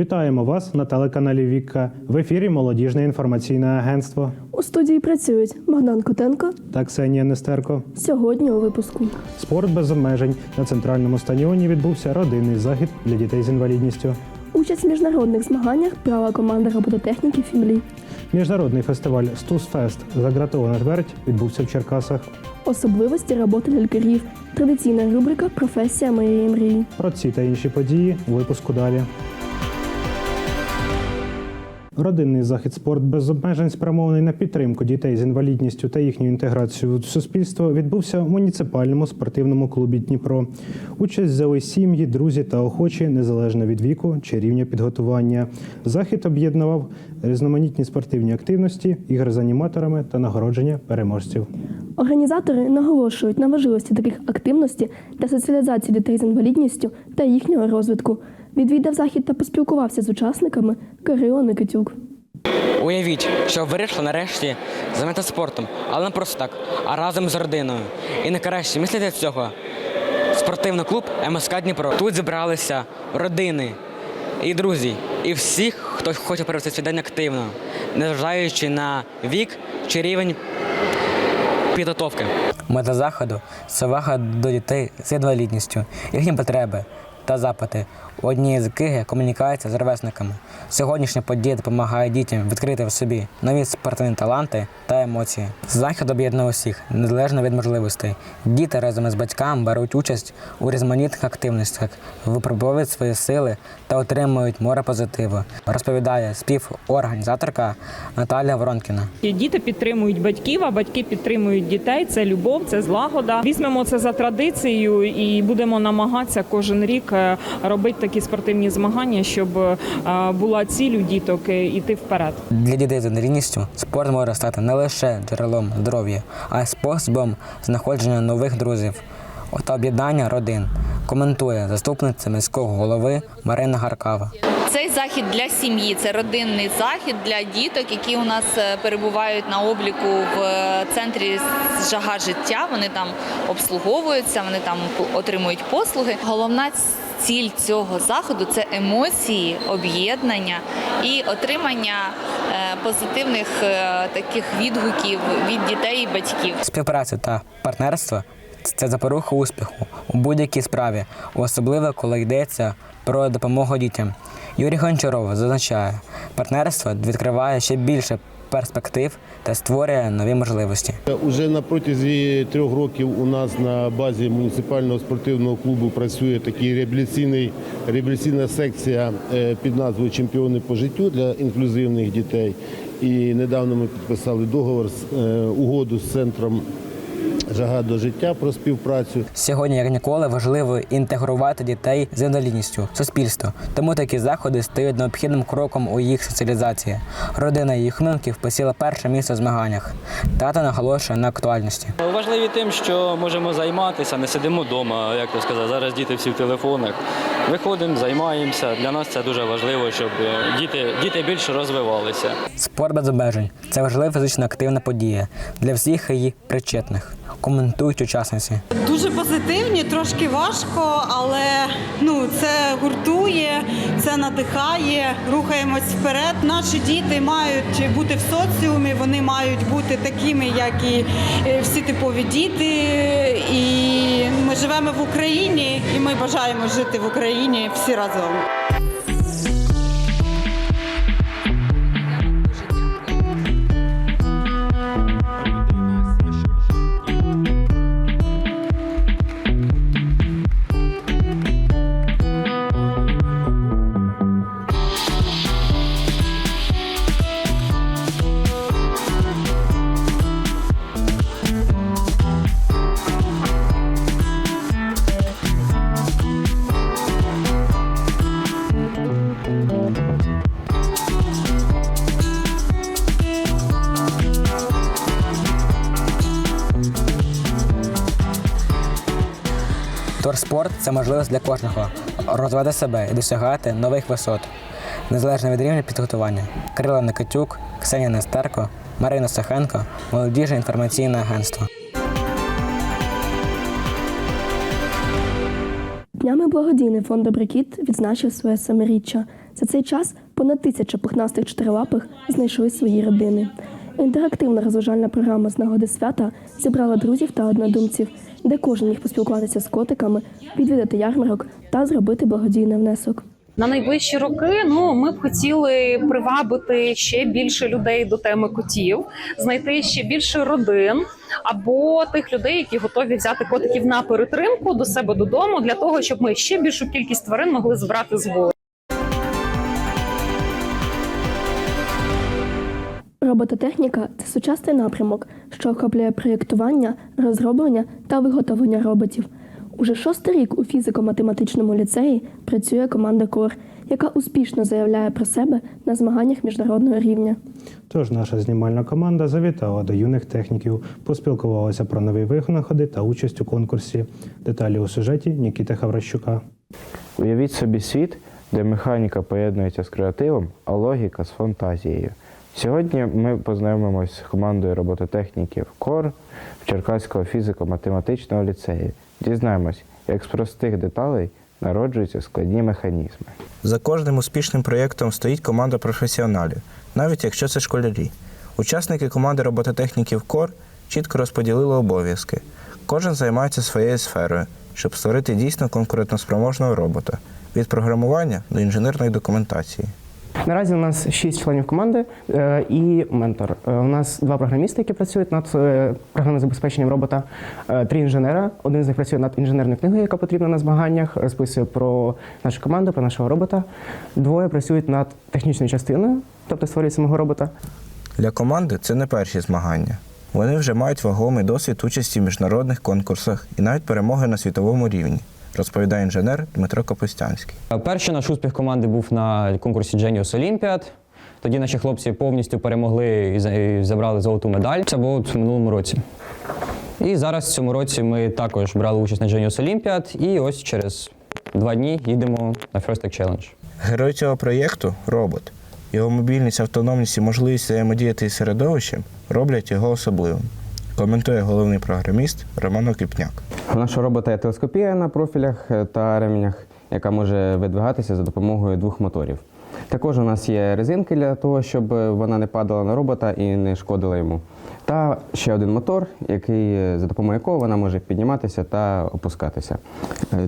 Вітаємо вас на телеканалі Вікка в ефірі Молодіжне інформаційне агентство У студії працюють Богдан Котенко. та Ксенія Нестерко. Сьогодні у випуску. Спорт без обмежень на центральному стадіоні відбувся родинний захід для дітей з інвалідністю. Участь в міжнародних змаганнях брала команда робототехніки Фімлі. Міжнародний фестиваль Стусфест Загратована твердь відбувся в Черкасах. Особливості роботи лялькарів. Традиційна рубрика Професія моєї мрії. Про ці та інші події у випуску далі. Родинний захід спорт без обмежень спрямований на підтримку дітей з інвалідністю та їхню інтеграцію в суспільство відбувся в муніципальному спортивному клубі Дніпро. Участь взяли сім'ї, друзі та охочі незалежно від віку чи рівня підготування. Захід об'єднував різноманітні спортивні активності, ігри з аніматорами та нагородження переможців. Організатори наголошують на важливості таких активностей для соціалізації дітей з інвалідністю та їхнього розвитку. Відвідав захід та поспілкувався з учасниками Кирило Никитюк. Уявіть, що вирішили нарешті займатися спортом, але не просто так, а разом з родиною. І найкраще мислити цього спортивний клуб МСК Дніпро. Тут зібралися родини і друзі, і всіх, хто хоче провести свій день активно, незважаючи на вік чи рівень підготовки. Мета заходу це увага до дітей з інвалідністю, їхні потреби та запити. Однією з є комунікація з ровесниками. Сьогоднішня подія допомагає дітям відкрити в собі нові спортивні таланти та емоції. Захід об'єднує усіх, незалежно від можливостей. Діти разом із батьками беруть участь у різноманітних активностях, випробовують свої сили та отримують море позитиву. Розповідає співорганізаторка Наталія Воронкіна. Діти підтримують батьків, а батьки підтримують дітей. Це любов, це злагода. Візьмемо це за традицією і будемо намагатися кожен рік робити такі спортивні змагання, щоб е, була ціль у діток е, іти вперед. Для дітей з інвалідністю спорт може стати не лише джерелом здоров'я, а й способом знаходження нових друзів та об'єднання родин. Коментує заступниця міського голови Марина Гаркава. Цей захід для сім'ї, це родинний захід для діток, які у нас е, перебувають на обліку в е, центрі жага життя. Вони там обслуговуються, вони там отримують послуги. Головна ціль цього заходу це емоції, об'єднання і отримання е, позитивних е, таких відгуків від дітей і батьків. Співпраця та партнерство це запоруха успіху у будь-якій справі, особливо коли йдеться про допомогу дітям. Юрій Гончаров зазначає, партнерство відкриває ще більше перспектив та створює нові можливості. Уже на протязі трьох років у нас на базі муніципального спортивного клубу працює такий реабілітаційний реабілітаційна секція е, під назвою Чемпіони по життю для інклюзивних дітей. І недавно ми підписали договор з е, угоду з центром Жага до життя про співпрацю. Сьогодні, як ніколи, важливо інтегрувати дітей з інвалідністю в суспільство. Тому такі заходи стають необхідним кроком у їх соціалізації. Родина їх внуків посіла перше місце в змаганнях. Тата наголошує на актуальності. Важливі тим, що можемо займатися, не сидимо вдома, як то сказати. Зараз діти всі в телефонах. Виходимо, займаємося. Для нас це дуже важливо, щоб е, діти, діти більше розвивалися. Спорт без обмежень це важлива фізично активна подія для всіх її причетних. Коментують учасниці. Дуже позитивні, трошки важко, але ну це гуртує, це надихає. Рухаємось вперед. Наші діти мають бути в соціумі, вони мають бути такими, як і е, всі типові діти. І ми живемо в Україні, і ми бажаємо жити в Україні всі разом. Торспорт це можливість для кожного розвивати себе і досягати нових висот, незалежно від рівня підготування. Кирило Никитюк, Ксенія Нестерко, Марина Сахенко, молодіжне інформаційне агентство. Днями благодійний фонд «Добрий кіт» відзначив своє семиріччя. За цей час понад тисяча пухнастих чотирилапих знайшли свої родини. Інтерактивна розважальна програма з нагоди свята зібрала друзів та однодумців, де кожен міг поспілкуватися з котиками, відвідати ярмарок та зробити благодійний внесок. На найближчі роки ну ми б хотіли привабити ще більше людей до теми котів, знайти ще більше родин або тих людей, які готові взяти котиків на перетримку до себе додому, для того, щоб ми ще більшу кількість тварин могли збирати з вулиць. Робототехніка це сучасний напрямок, що охоплює проєктування, розроблення та виготовлення роботів. Уже шостий рік у фізико-математичному ліцеї працює команда КОР, яка успішно заявляє про себе на змаганнях міжнародного рівня. Тож наша знімальна команда завітала до юних техніків, поспілкувалася про нові винаходи та участь у конкурсі. Деталі у сюжеті Нікіти Хавращука. Уявіть собі світ, де механіка поєднується з креативом, а логіка з фантазією. Сьогодні ми познайомимося з командою робототехніків КОР в Черкаського фізико-математичного ліцею. Дізнаємось, як з простих деталей народжуються складні механізми. За кожним успішним проєктом стоїть команда професіоналів, навіть якщо це школярі. Учасники команди робототехніків КОР чітко розподілили обов'язки. Кожен займається своєю сферою, щоб створити дійсно конкурентоспроможного робота від програмування до інженерної документації. Наразі у нас шість членів команди е, і ментор. Е, У нас два програмісти, які працюють над е, програмним забезпеченням робота, три інженера. Один з них працює над інженерною книгою, яка потрібна на змаганнях, розписує про нашу команду, про нашого робота. Двоє працюють над технічною частиною, тобто створюють самого робота. Для команди це не перші змагання. Вони вже мають вагомий досвід участі в міжнародних конкурсах і навіть перемоги на світовому рівні, розповідає інженер Дмитро Капустянський. Перший наш успіх команди був на конкурсі Genius Olympiad. Тоді наші хлопці повністю перемогли і забрали золоту медаль. Це було в минулому році. І зараз в цьому році ми також брали участь на Genius Olympiad. І ось через два дні їдемо на First Tech Challenge. Герой цього проєкту робот. Його мобільність, автономність і можливість взаємодіяти із середовищем роблять його особливим. Коментує головний програміст Роман Окіпняк. У нашого робота є телескопія на профілях е, та ременях, яка може видвигатися за допомогою двох моторів. Також у нас є резинки для того, щоб е, вона не падала на робота і не шкодила йому. Та ще один мотор, який, е, за допомогою якого вона може підніматися та опускатися.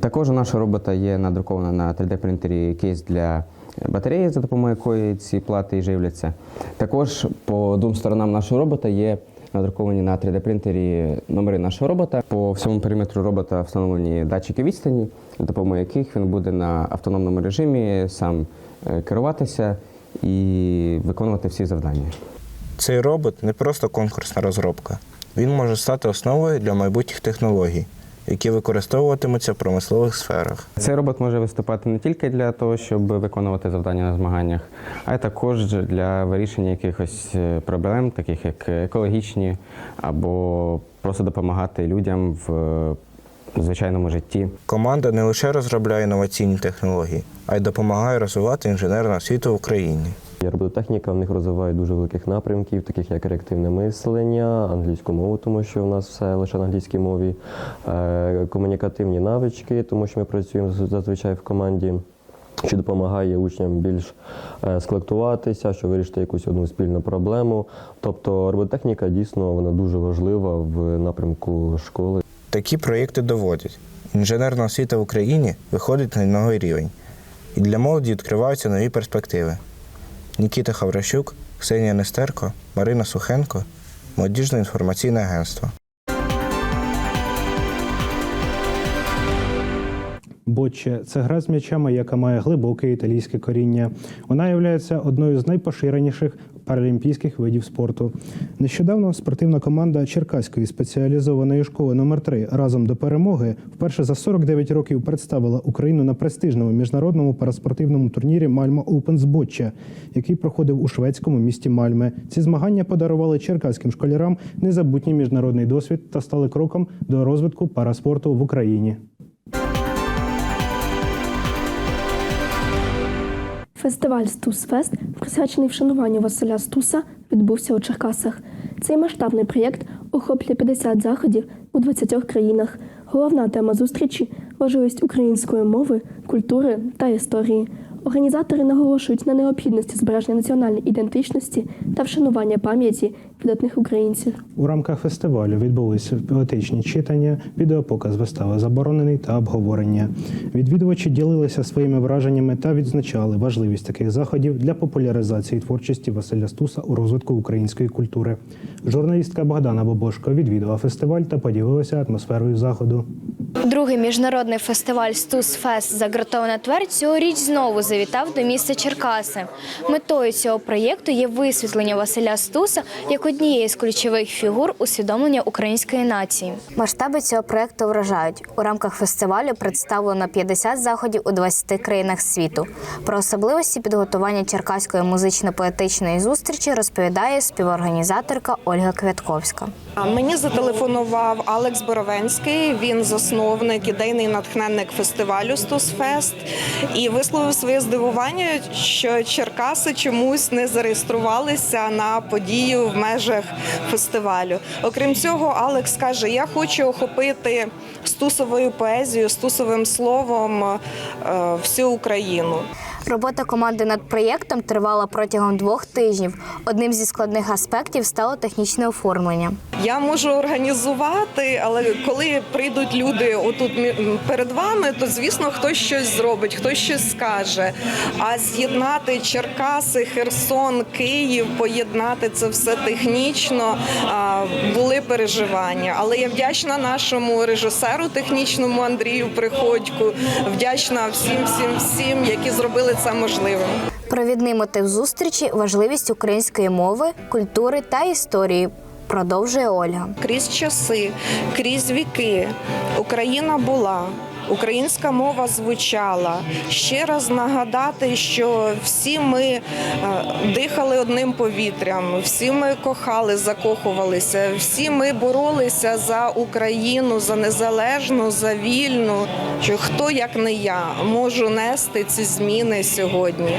Також у нашого робота є надрукована на 3D-принтері кейс для батареї, за допомогою якої ці плати і живляться. Також по двом сторонам нашого робота є надруковані на 3D-принтері номери нашого робота. По всьому периметру робота встановлені датчики відстані, за допомогою яких він буде на автономному режимі сам е, керуватися і виконувати всі завдання. Цей робот не просто конкурсна розробка. Він може стати основою для майбутніх технологій, які використовуватимуться в промислових сферах. Цей робот може виступати не тільки для того, щоб виконувати завдання на змаганнях, а й також для вирішення якихось е, проблем, таких як екологічні, або просто допомагати людям в е, звичайному житті. Команда не лише розробляє інноваційні технології, а й допомагає розвивати інженерну освіту в Україні. Робототехніка в них розвиває дуже великих напрямків, таких як реактивне мислення, англійську мову, тому що у нас все лише на англійській мові, е, комунікативні навички, тому що ми працюємо зазвичай в команді. Що допомагає учням більш е, сколектуватися, що вирішити якусь одну спільну проблему. Тобто робототехніка дійсно вона дуже важлива в напрямку школи. Такі проєкти доводять. Інженерна освіта в Україні виходить на новий рівень. І для молоді відкриваються нові перспективи. Нікіта Хавращук, Ксенія Нестерко, Марина Сухенко, Молодіжне інформаційне агентство. Боче це гра з м'ячами, яка має глибоке італійське коріння. Вона є одною з найпоширеніших паралімпійських видів спорту. Нещодавно спортивна команда Черкаської спеціалізованої школи номер 3 разом до перемоги вперше за 49 років представила Україну на престижному міжнародному параспортивному турнірі Мальма Open з який проходив у шведському місті Мальме. Ці змагання подарували черкаським школярам незабутній міжнародний досвід та стали кроком до розвитку параспорту в Україні. Фестиваль Стусфест, присвячений вшануванню Василя Стуса, відбувся у Черкасах. Цей масштабний проєкт охоплює 50 заходів у 20 країнах. Головна тема зустрічі важливість української мови, культури та історії. Організатори наголошують на необхідності збереження національної ідентичності та вшанування пам'яті видатних українців. У рамках фестивалю відбулися поетичні читання, відеопоказ вистави заборонений та обговорення. Відвідувачі ділилися своїми враженнями та відзначали важливість таких заходів для популяризації творчості Василя Стуса у розвитку української культури. Журналістка Богдана Бобошко відвідала фестиваль та поділилася атмосферою заходу. Другий міжнародний фестиваль Стус Фест Загратована тварь цьогоріч знову завітав до міста Черкаси. Метою цього проєкту є висвітлення Василя Стуса як однієї з ключових фігур усвідомлення української нації. Масштаби цього проєкту вражають. У рамках фестивалю представлено 50 заходів у 20 країнах світу. Про особливості підготування черкаської музично-поетичної зустрічі розповідає співорганізаторка Ольга Квятковська. Мені зателефонував Алекс Боровенський. Він засновник ідейний натхненник фестивалю Стусфест і висловив своє здивування, що Черкаси чомусь не зареєструвалися на подію в межах фестивалю. Окрім цього, Алекс каже: Я хочу охопити стусовою поезією, стусовим словом е, всю Україну. Робота команди над проєктом тривала протягом двох тижнів. Одним зі складних аспектів стало технічне оформлення. Я можу організувати, але коли прийдуть люди отут перед вами, то звісно хтось щось зробить, хтось щось скаже. А з'єднати Черкаси, Херсон, Київ, поєднати це все технічно були переживання. Але я вдячна нашому режисеру технічному Андрію Приходьку, вдячна всім, всім, всім, які зробили це можливим. Провідний мотив зустрічі важливість української мови, культури та історії. Продовжує Ольга. крізь часи, крізь віки Україна була. Українська мова звучала. Ще раз нагадати, що всі ми е, дихали одним повітрям, всі ми кохали, закохувалися, всі ми боролися за Україну, за незалежну, за вільну. Що хто як не я можу нести ці зміни сьогодні?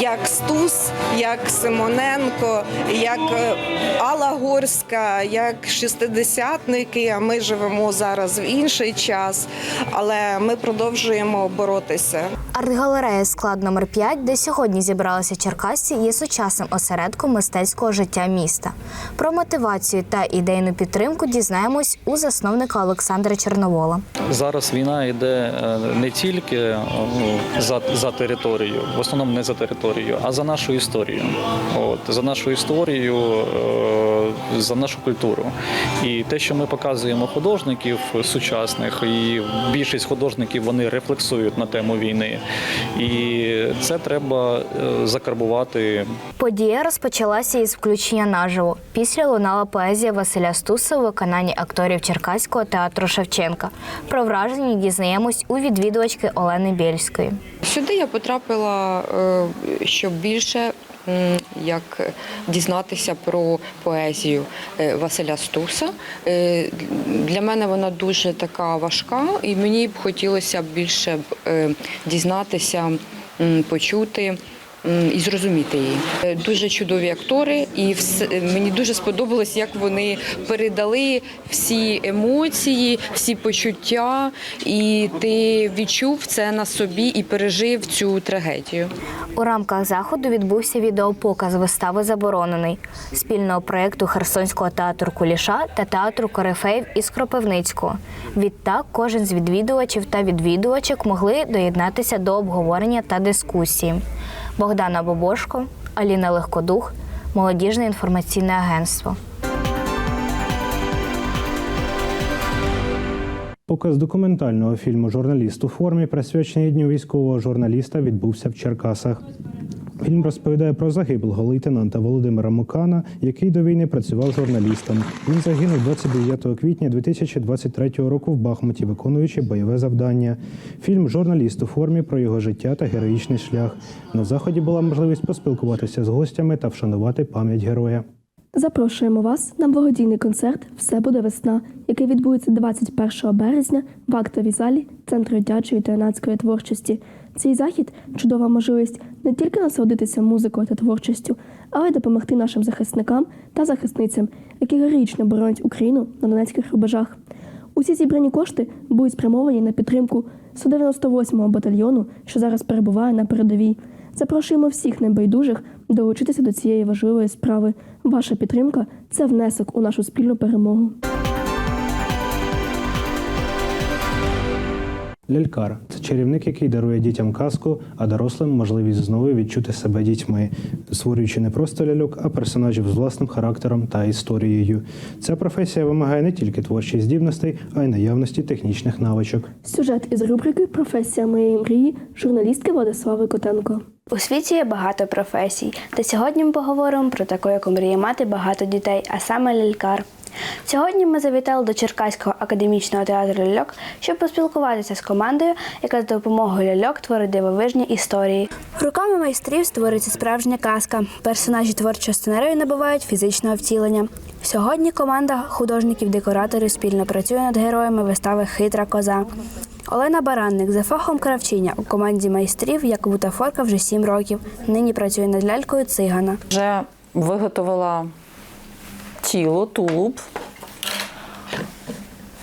Як Стус, як Симоненко, як е, Алла Горська, як шістидесятники. А ми живемо зараз в інший час, але ми продовжуємо боротися. Арт-галерея склад номер 5 де сьогодні зібралися черкасці, є сучасним осередком мистецького життя міста. Про мотивацію та ідейну підтримку дізнаємось у засновника Олександра Чорновола. Зараз війна йде е, не тільки е, ну, за, за територію, в основному не за територію, а за нашу історію. От, за нашу історію, е, за нашу культуру. І те, що ми показуємо художників сучасних, і більшість художників вони рефлексують на тему війни. І це треба е, закарбувати Подія розпочалася із включення наживо. Після лунала поезія Василя Стуса у виконанні акторів Черкаського театру Шевченка. Про враження дізнаємось у відвідувачки Олени Бєльської. Сюди я потрапила, е, щоб більше як дізнатися про поезію е, Василя Стуса. Е, Для мене вона дуже така важка, і мені б хотілося більше е, дізнатися, почути. І зрозуміти її Е, дуже чудові актори, і вс- мені дуже сподобалось, як вони передали всі емоції, всі почуття, і ти відчув це на собі і пережив цю трагедію. У рамках заходу відбувся відеопоказ вистави Заборонений спільного проєкту Херсонського театру Куліша та театру Корифеїв із Кропивницького. Відтак кожен з відвідувачів та відвідувачок могли доєднатися до обговорення та дискусії. Богдана Бобошко, Аліна Легкодух, Молодіжне інформаційне агентство. Показ документального фільму Журналіст у формі, присвячений дню військового журналіста, відбувся в Черкасах. Фільм розповідає про загиблого лейтенанта Володимира Мукана, який до війни працював журналістом. Він загинув 29 квітня 2023 року в Бахмуті, виконуючи бойове завдання. Фільм Журналіст у формі про його життя та героїчний шлях. На заході була можливість поспілкуватися з гостями та вшанувати пам'ять героя. Запрошуємо вас на благодійний концерт Все буде весна, який відбудеться 21 березня в актовій залі Центру дитячої та юнацької творчості. Цей захід чудова можливість не тільки насолодитися музикою та творчістю, але й допомогти нашим захисникам та захисницям, які героїчно боронять Україну на донецьких рубежах. Усі зібрані кошти будуть спрямовані на підтримку 198-го батальйону, що зараз перебуває на передовій. Запрошуємо всіх небайдужих долучитися до цієї важливої справи. Ваша підтримка це внесок у нашу спільну перемогу. Лялькар це чарівник, який дарує дітям казку, а дорослим можливість знову відчути себе дітьми, створюючи не просто ляльок, а персонажів з власним характером та історією. Ця професія вимагає не тільки творчих здібностей, а й наявності технічних навичок. Сюжет із рубрики Професія моєї мрії журналістки Владислави Котенко. У світі є багато професій, та сьогодні ми поговоримо про таку, яку мріє мати багато дітей, а саме лялькар. Сьогодні ми завітали до Черкаського академічного театру ляльок, щоб поспілкуватися з командою, яка з допомогою ляльок творить дивовижні історії. Руками майстрів створюється справжня казка. Персонажі творчого сценарію набувають фізичного втілення. Сьогодні команда художників-декораторів спільно працює над героями вистави Хитра коза. Олена Баранник за фахом кравчиня у команді майстрів як бутафорка вже 7 років. Нині працює над лялькою цигана. Вже виготовила тіло, тулуб.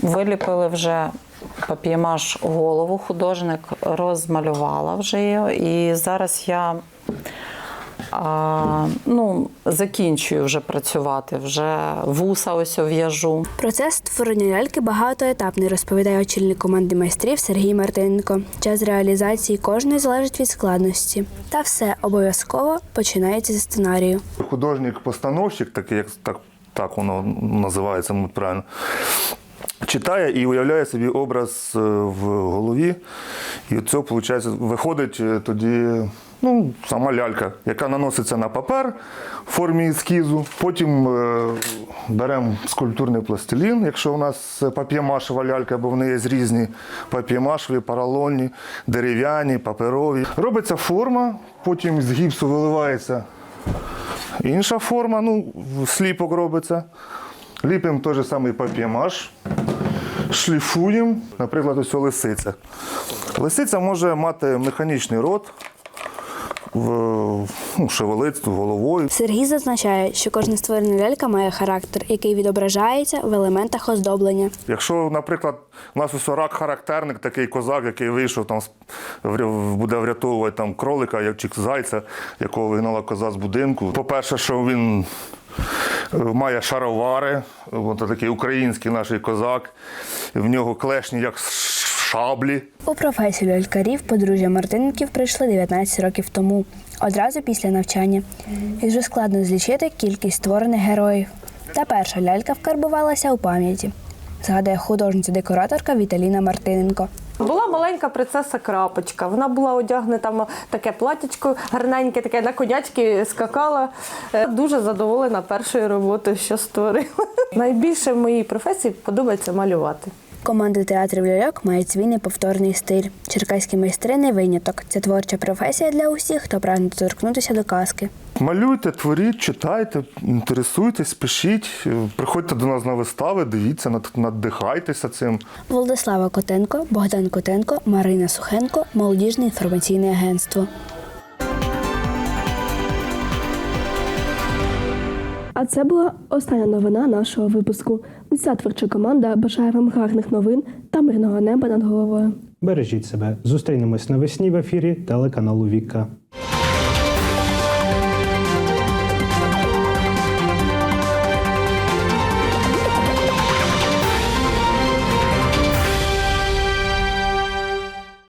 Виліпили вже пап'ємаш голову, художник розмалювала вже її. І зараз я а, ну, закінчую вже працювати, вже вуса ось в'яжу. Процес створення ляльки багатоетапний, розповідає очільник команди майстрів Сергій Мартиненко. Час реалізації кожної залежить від складності. Та все обов'язково починається зі сценарію. Художник-постановщик, такий як так, так воно називається мабуть, правильно. Читає і уявляє собі образ е, в голові, і це виходить, виходить е, тоді ну, сама лялька, яка наноситься на папер в формі ескізу. Потім е, беремо скульптурний пластилін, якщо у нас пап'ємашева лялька, бо вони є різні пап'ємашеві, паралонні, дерев'яні, паперові. Робиться форма, потім з гіпсу виливається інша форма, ну, сліпок робиться. Ліпимо той же самий пап'ємаш, шліфуємо, наприклад, ось лисиця. Лисиця може мати механічний рот, ну, шевелить головою. Сергій зазначає, що кожна створена лялька має характер, який відображається в елементах оздоблення. Якщо, наприклад, у нас ось рак характерник, такий козак, який вийшов, там, буде врятовувати там, кролика чи зайця, якого вигнала коза з будинку. По-перше, що він е, має шаровари, от такий український наш козак, в нього клешні як шаблі. У професію лялькарів подружжя Мартинників прийшли 19 років тому, одразу після навчання. І вже складно злічити кількість створених героїв. Та перша лялька вкарбувалася у пам'яті, згадує художниця-декораторка Віталіна Мартиненко. Була маленька принцеса крапочка. Вона була одягнена в таке платячко гарненьке, таке на конячки скакала. Е, Дуже задоволена першою роботою, що створила. Найбільше в моїй професії подобається малювати. Команда театрів ляльок має свій неповторний стиль. Черкаські майстри не виняток. Це творча професія для усіх, хто прагне доторкнутися до казки. Малюйте, творіть, читайте, інтересуйтесь, пишіть, приходьте до нас на вистави, дивіться, над- надихайтеся цим. Владислава Котенко, Богдан Котенко, Марина Сухенко, молодіжне інформаційне агентство. Це була остання новина нашого випуску. Уся творча команда бажає вам гарних новин та мирного неба над головою. Бережіть себе. Зустрінемось навесні в ефірі телеканалу Віка.